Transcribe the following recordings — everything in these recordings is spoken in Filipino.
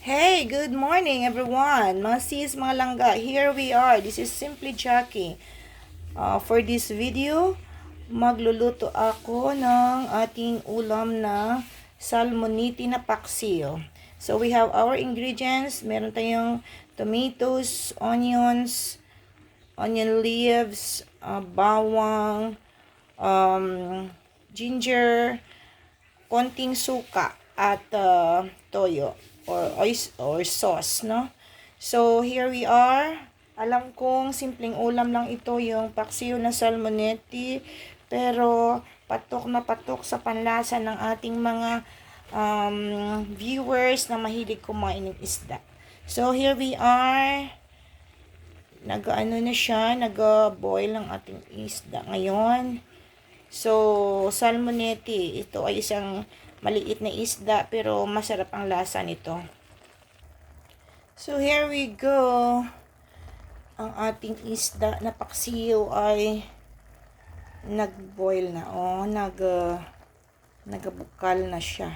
Hey, good morning everyone. Mga sis, mga langga. Here we are. This is Simply Jackie. Uh, for this video, magluluto ako ng ating ulam na salmoniti na paksiyo. So we have our ingredients. Meron tayong tomatoes, onions, onion leaves, uh, bawang, um, ginger, konting suka at uh, toyo or or sauce, no? So, here we are. Alam kong simpleng ulam lang ito yung paksiw na salmonetti, pero patok na patok sa panlasa ng ating mga um, viewers na mahilig kumain ng isda. So, here we are. Nag-ano na siya, nag-boil ang ating isda ngayon. So, salmonetti, ito ay isang maliit na isda pero masarap ang lasa nito. So, here we go. Ang ating isda na paksiyo ay nag-boil na. Oh, nag, uh, nagabukal na siya.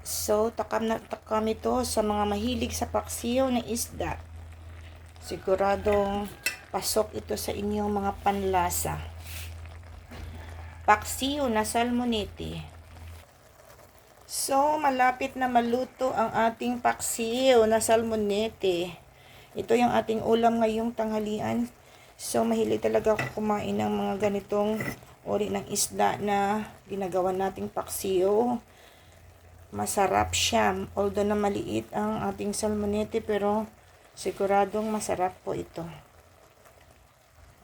So, takam na takam ito sa mga mahilig sa paksiyo na isda. Siguradong pasok ito sa inyong mga panlasa. Paksiyo na salmonete. So, malapit na maluto ang ating paksiyo na salmonete. Ito yung ating ulam ngayong tanghalian. So, mahilig talaga ako kumain ng mga ganitong uri ng isda na ginagawa nating paksiyo. Masarap siya. Although na maliit ang ating salmonete, pero siguradong masarap po ito.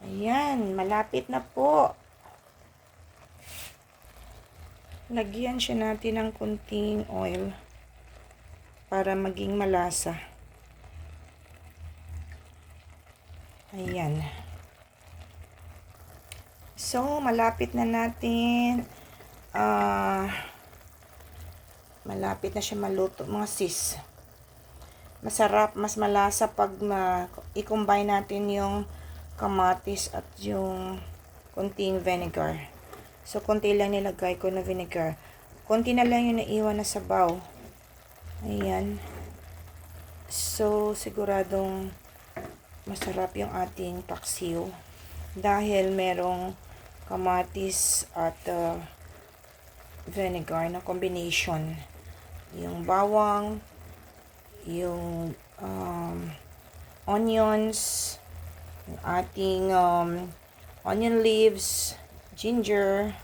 Ayan, malapit na po. Lagyan siya natin ng kunting oil para maging malasa. Ayan. So, malapit na natin. Uh, malapit na siya maluto, mga sis. Masarap, mas malasa pag ma i-combine natin yung kamatis at yung kunting vinegar. So, konti lang nilagay ko na vinegar. Konti na lang yung naiwan na sabaw. Ayan. So, siguradong masarap yung ating paksiw. Dahil merong kamatis at uh, vinegar na combination. Yung bawang, yung um, onions, yung ating um, onion leaves, ginger,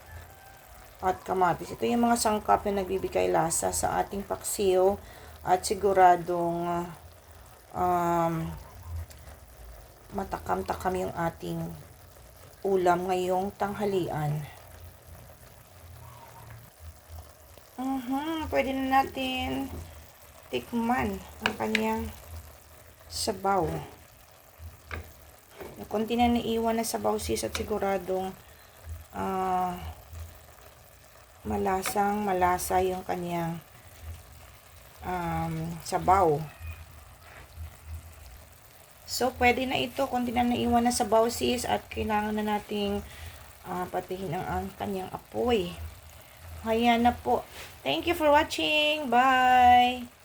at kamatis. Ito yung mga sangkap na nagbibigay lasa sa ating paksiw at siguradong um, matakam-takam yung ating ulam ngayong tanghalian. Uh-huh, pwede na natin tikman ang kanyang sabaw. Kunti na naiwan na sabaw sis at siguradong uh, malasang malasa yung kanyang um, sabaw. So, pwede na ito kung di na naiwan na sabaw sis at kailangan na nating uh, patihin ang, ang kanyang apoy. Ayan na po. Thank you for watching. Bye!